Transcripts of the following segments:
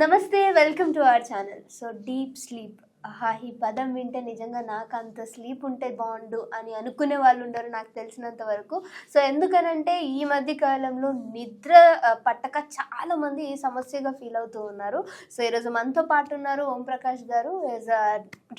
నమస్తే welcome to our channel. So deep sleep. ఆహా ఈ పదం వింటే నిజంగా నాకు అంత స్లీప్ ఉంటే బాగుండు అని అనుకునే వాళ్ళు ఉండరు నాకు తెలిసినంత వరకు. సో ఎందుకనంటే ఈ మధ్య కాలంలో నిద్ర పట్టక చాలా మంది ఈ సమస్యగా ఫీల్ అవుతూ ఉన్నారు. సో ఈరోజు మనతో పాటు ఉన్నారు ఓం ప్రకాష్ గారు. యాజ్ అ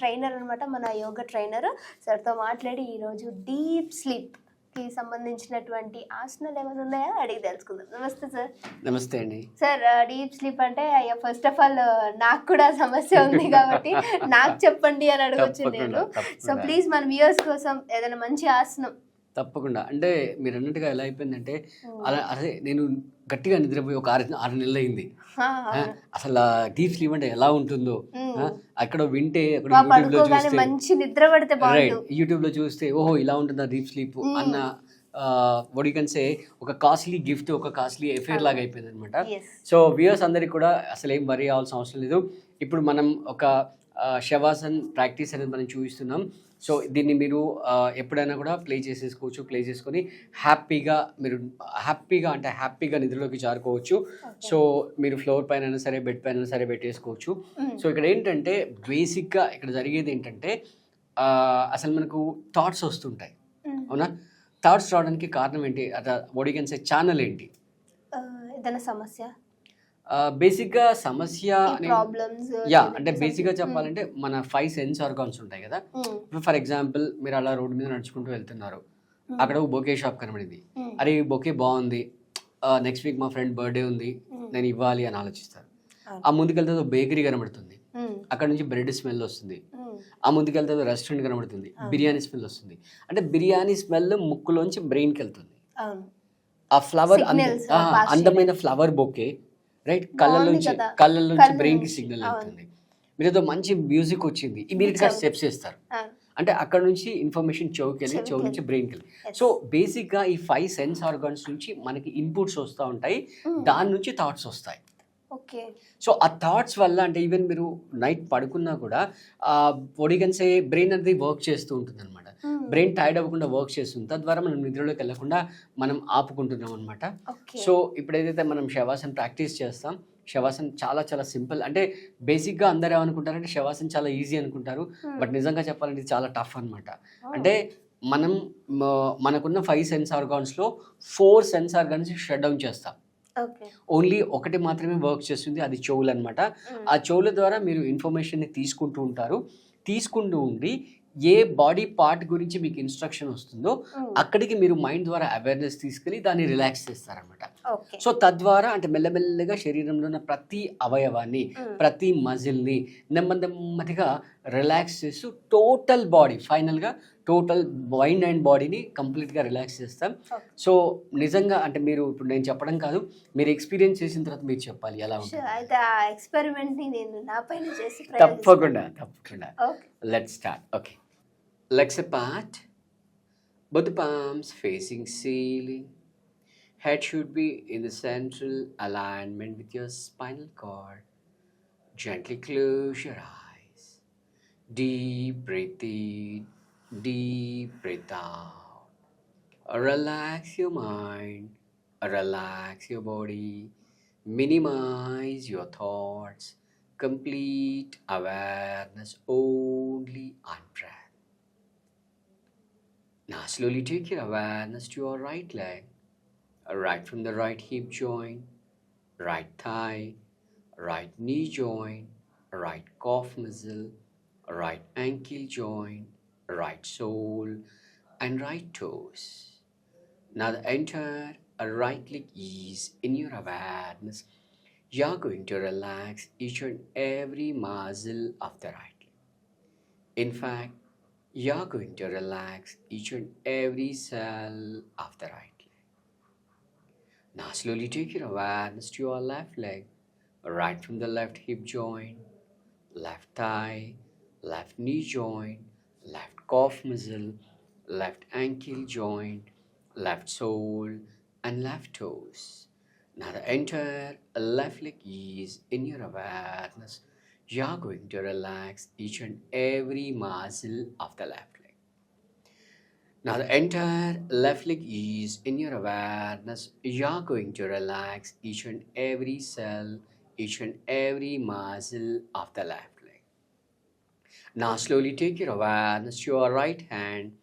ట్రైనర్ అనమాట మన యోగా ట్రైనర్ సార్తో మాట్లాడి ఈరోజు డీప్ స్లీప్. కి సంబంధించినటువంటి ఆసనాలు ఏమైనా ఉన్నాయా? అడిగి తెలుసుకుందాం. నమస్తే సార్. నమస్తే అండి. సార్ డీప్ స్లీప్ అంటే అయ్యా ఫస్ట్ ఆఫ్ ఆల్ నాకు కూడా సమస్య ఉంది కాబట్టి నాకు చెప్పండి అని అడగొచ్చు నేను. సో. ప్లీజ్ మన వ్యూయర్స్ కోసం ఏదైనా మంచి ఆసనం తప్పకుండా. అంటే మీరు అన్నట్టుగా ఎలా అయిపోయిందంటే అలా అదే నేను గట్టిగా నిద్రపోయి ఒక ఆరు ఆరు నెలలు అయింది అసలు డీప్ స్లీప్ అంటే ఎలా ఉంటుందో అక్కడ వింటే యూట్యూబ్లో చూస్తే మంచి నిద్ర పడితే యూట్యూబ్లో చూస్తే ఓహో ఇలా ఉంటుందా డీప్ స్లీప్ అన్న వడికన్సే ఒక కాస్ట్లీ గిఫ్ట్ ఒక కాస్ట్లీ ఎఫేర్ లాగా అయిపోయింది అనమాట సో వ్యూయర్స్ అందరికి కూడా అసలు ఏం వరి అవ్వాల్సిన అవసరం లేదు. ఇప్పుడు మనం ఒక శవాసన్ ప్రాక్టీస్ అనేది మనం చూపిస్తున్నాం. సో దీన్ని మీరు ఎప్పుడైనా కూడా ప్లే చేసేసుకోవచ్చు ప్లే చేసుకొని హ్యాపీగా మీరు హ్యాపీగా అంటే హ్యాపీగా నిద్రలోకి జారుకోవచ్చు. సో మీరు ఫ్లోర్ పైన అయినా సరే బెడ్ పైన సరే పెట్టేసుకోవచ్చు. సో ఇక్కడ ఏంటంటే బేసిక్గా ఇక్కడ జరిగేది ఏంటంటే అసలు మనకు థాట్స్ వస్తుంటాయి. అవునా? థాట్స్ రావడానికి కారణం ఏంటి? అట్లా ఒడిగన్సే ఛానల్ ఏంటి? ఏదైనా సమస్య? బేసిక్గా సమస్య యా అంటే బేసిక్గా చెప్పాలంటే మన ఫైవ్ సెన్స్ ఆర్గాన్స్ ఉంటాయి కదా. ఫర్ ఎగ్జాంపుల్ మీరు అలా రోడ్డు మీద నడుచుకుంటూ వెళ్తున్నారు. అక్కడ ఒక బొకే షాప్ కనబడింది. అరే ఈ బొకే బాగుంది. నెక్స్ట్ వీక్ మా ఫ్రెండ్ బర్త్డే ఉంది. నేను ఇవ్వాలి అని ఆలోచిస్తారు. ఆ ముందుకెళ్తే బేకరీ కనబడుతుంది. అక్కడ నుంచి బ్రెడ్ స్మెల్ వస్తుంది. ఆ ముందుకెళ్తే రెస్టారెంట్ కనబడుతుంది. బిర్యానీ స్మెల్ వస్తుంది. అంటే బిర్యానీ స్మెల్ ముక్కులోంచి బ్రెయిన్కి వెళ్తుంది. ఆ ఫ్లవర్ అందమైన ఫ్లవర్ బొకే రైట్ కళ్ళ నుంచి. కళ్ళ నుంచి బ్రెయిన్కి సిగ్నల్ అవును. వెళ్తుంది మీరు ఏదో మంచి మ్యూజిక్ వచ్చింది ఇమీడియట్గా. స్టెప్స్ అవును. అంటే అక్కడ నుంచి ఇన్ఫర్మేషన్ చెవికి వెళ్ళి చెవి నుంచి. బ్రెయిన్కి వెళ్ళి. సో బేసిక్గా ఈ ఫైవ్ సెన్స్ ఆర్గాన్స్ నుంచి మనకి ఇన్పుట్స్ వస్తూ ఉంటాయి. దాని నుంచి థాట్స్ వస్తాయి ఓకే సో ఆ థాట్స్ వల్ల అంటే ఈవెన్ మీరు నైట్ పడుకున్నా కూడా ఒడిగన్సే బ్రెయిన్ అనేది వర్క్ చేస్తూ ఉంటుంది అనమాట బ్రెయిన్ టైర్డ్ అవ్వకుండా వర్క్ చేస్తుంది. తద్వారా మనం నిద్రలోకి వెళ్ళకుండా మనం ఆపుకుంటున్నాం అనమాట సో ఇప్పుడు ఏదైతే మనం శవాసన్ ప్రాక్టీస్ చేస్తాం శవాసన్ చాలా చాలా సింపుల్ అంటే బేసిక్గా అందరూ ఏమనుకుంటారంటే శవాసన్ చాలా ఈజీ అనుకుంటారు. బట్ నిజంగా చెప్పాలంటే చాలా టఫ్ అనమాట అంటే మనం మనకున్న five sense ఆర్గాన్స్లో four sense organs shut down చేస్తాం. ఓన్లీ ఒకటి మాత్రమే వర్క్ చేస్తుంది అది చెవులు అనమాట ఆ చెవుల ద్వారా మీరు ఇన్ఫర్మేషన్ని తీసుకుంటూ ఉంటారు. తీసుకుంటూ ఉండి ఏ బాడీ పార్ట్ గురించి మీకు ఇన్స్ట్రక్షన్ వస్తుందో అక్కడికి మీరు మైండ్ ద్వారా అవేర్నెస్ తీసుకెళ్ళి దాన్ని రిలాక్స్ చేస్తారనమాట ఓకే సో తద్వారా అంటే మెల్లమెల్లగా శరీరంలో ఉన్న ప్రతి అవయవాన్ని ప్రతి మజిల్ని నెమ్మది నెమ్మదిగా రిలాక్స్ చేస్తూ టోటల్ బాడీ ఫైనల్గా టోటల్ మైండ్ అండ్ బాడీని కంప్లీట్గా రిలాక్స్ చేస్తాం. సో నిజంగా అంటే మీరు ఇప్పుడు నేను చెప్పడం కాదు మీరు ఎక్స్పీరియన్స్ చేసిన తర్వాత మీరు చెప్పాలి ఎలా ఉంటుంది. ఎక్స్పెరిమెంట్ తప్పకుండా తప్పకుండా. Okay Let's start. Legs apart. Both the palms facing ceiling. Head should be in the central alignment with your spinal cord. Gently close your eyes. Deep breath in. Deep breath out. Relax your mind. Relax your body. Minimize your thoughts complete awareness on breath. Now, Ah, slowly take your awareness to your right leg, right from the right hip joint, right thigh, right knee joint, right calf muscle, right ankle joint, right sole, and right toes. Now, the entire right leg is in your awareness you're going to relax each and every muscle of the right leg. In fact, you're going to relax each and every cell of the right leg. Now, slowly take your awareness to your left leg, right from the left hip joint, left thigh, left knee joint, left calf muscle, left ankle joint, left sole, and left toes. Now the entire left leg is in your awareness. You're going to relax each and every muscle of the left leg. Now the entire left leg is in your awareness. You're going to relax each and every cell each and every muscle of the left leg. Now, slowly take your awareness to your right hand,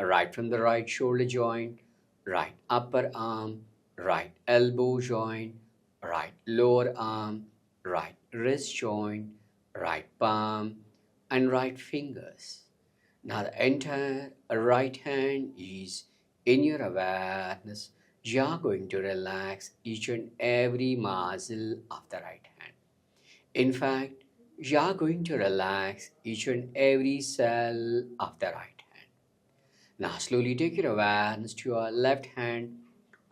right from the right shoulder joint, right upper arm, right elbow joint, right lower arm, right wrist joint, right palm, and right fingers. Now, the entire right hand is in your awareness. You are going to relax each and every muscle of the right hand. In fact, you are going to relax each and every cell of the right hand. Now, slowly take your awareness to your left hand,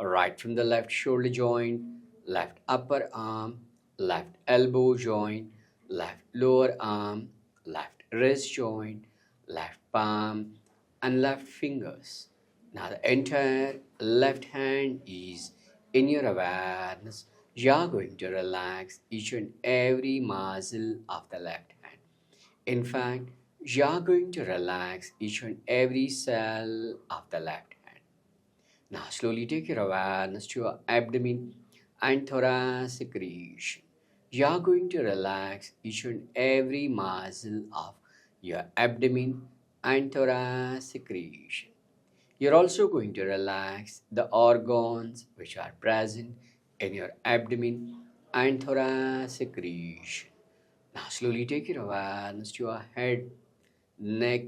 right from the left shoulder joint, left upper arm, left elbow joint, left lower arm, left wrist joint, left palm, and left fingers. Now, the entire left hand is in your awareness. You are going to relax each and every muscle of the left hand. In fact, you are going to relax each and every cell of the left hand. Now, slowly take your awareness to your abdomen and thoracic region. You are going to relax each and every muscle of your abdomen and thoracic region. You're also going to relax the organs which are present in your abdomen and thoracic region. Now, slowly take your awareness to your head, neck,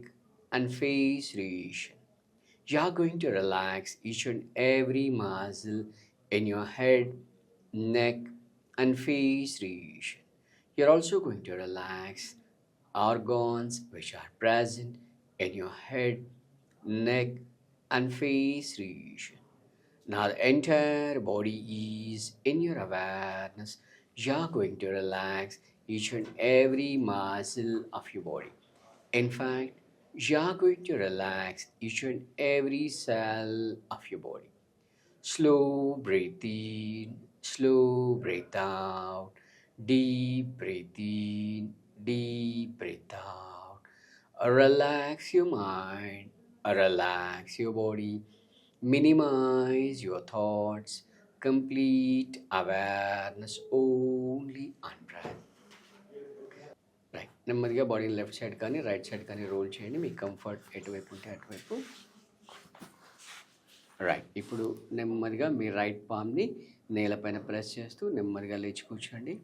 and face region. You are going to relax each and every muscle in your head, neck, and face region. You're also going to relax organs which are present in your head, neck, and face region. Now, the entire body is in your awareness. You are going to relax each and every muscle of your body. In fact, you are going to relax each and every cell of your body. Slow breath in, slow breath out deep breath in deep breath out relax your mind relax your body minimise your thoughts complete awareness only on right నెమ్మదిగా body left side కానీ right side కానీ roll చేయండి. మీ comfort ఎటువైపు ఉంటే అటువైపు. Right ఇప్పుడు నెమ్మదిగా మీ రైట్ పామ్ని నేలపైన ప్రెస్ చేస్తూ నెమ్మదిగా లేచి కూర్చోండి.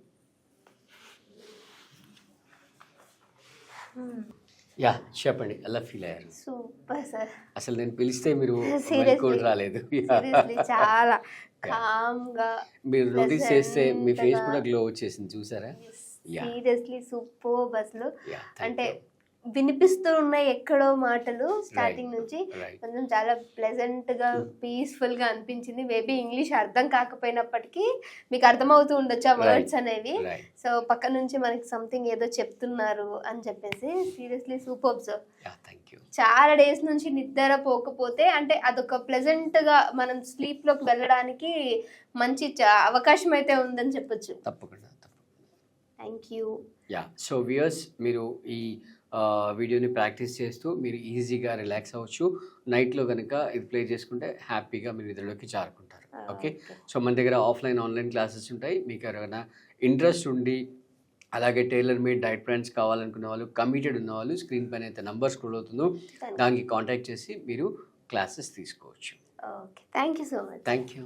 యా చెప్పండి ఎలా ఫీల్ అయ్యారు? సూపర్ సార్ అసలు నేను పిలిస్తే మీరు. కూడా రాలేదు. చాలా. మీరు నోటీస్ చేస్తే మీ ఫేస్ కూడా. గ్లో వచ్చేసింది చూసారా. సీరియస్లీ సూపర్ అసలు. యా అంటే వినిపిస్తూ ఉన్నాయి ఎక్కడో మాటలు స్టార్టింగ్ నుంచి. కొంచెం చాలా ప్లెజెంట్గా పీస్ఫుల్గా అనిపించింది. మేబీ ఇంగ్లీష్ అర్థం కాకపోయినప్పటికీ మీకు అర్థమవుతూ ఉండొచ్చు ఆ. వర్డ్స్ అనేవి. సో పక్క నుంచి మనకి సంథింగ్ ఏదో చెప్తున్నారు అని చెప్పేసి సీరియస్లీ సూపర్ సార్ యూ చాలా డేస్ నుంచి నిద్ర పోకపోతే అంటే అదొక ప్లెజెంట్గా మనం స్లీప్లోకి వెళ్ళడానికి మంచి అవకాశం అయితే ఉందని చెప్పొచ్చు. తప్పకుండా thank you yeah so viewers మీరు ఈ వీడియోని ప్రాక్టీస్ చేస్తూ మీరు ఈజీగా రిలాక్స్ అవ్వచ్చు. నైట్లో కనుక ఇది ప్లే చేసుకుంటే హ్యాపీగా మీరు నిద్రలోకి జారుకుంటారు. ఓకే? సో మన దగ్గర ఆఫ్లైన్ ఆన్లైన్ క్లాసెస్ ఉంటాయి. మీకు ఎవరైనా ఇంట్రెస్ట్ ఉండి అలాగే టైలర్ మేడ్ డైట్ ప్లాన్స్ కావాలనుకునే వాళ్ళు కమిటెడ్ ఉన్న వాళ్ళు స్క్రీన్ పైన అయితే నంబర్ స్క్రోల్ అవుతుందో దానికి కాంటాక్ట్ చేసి మీరు క్లాసెస్ తీసుకోవచ్చు. Okay. Thank you so much. Thank you.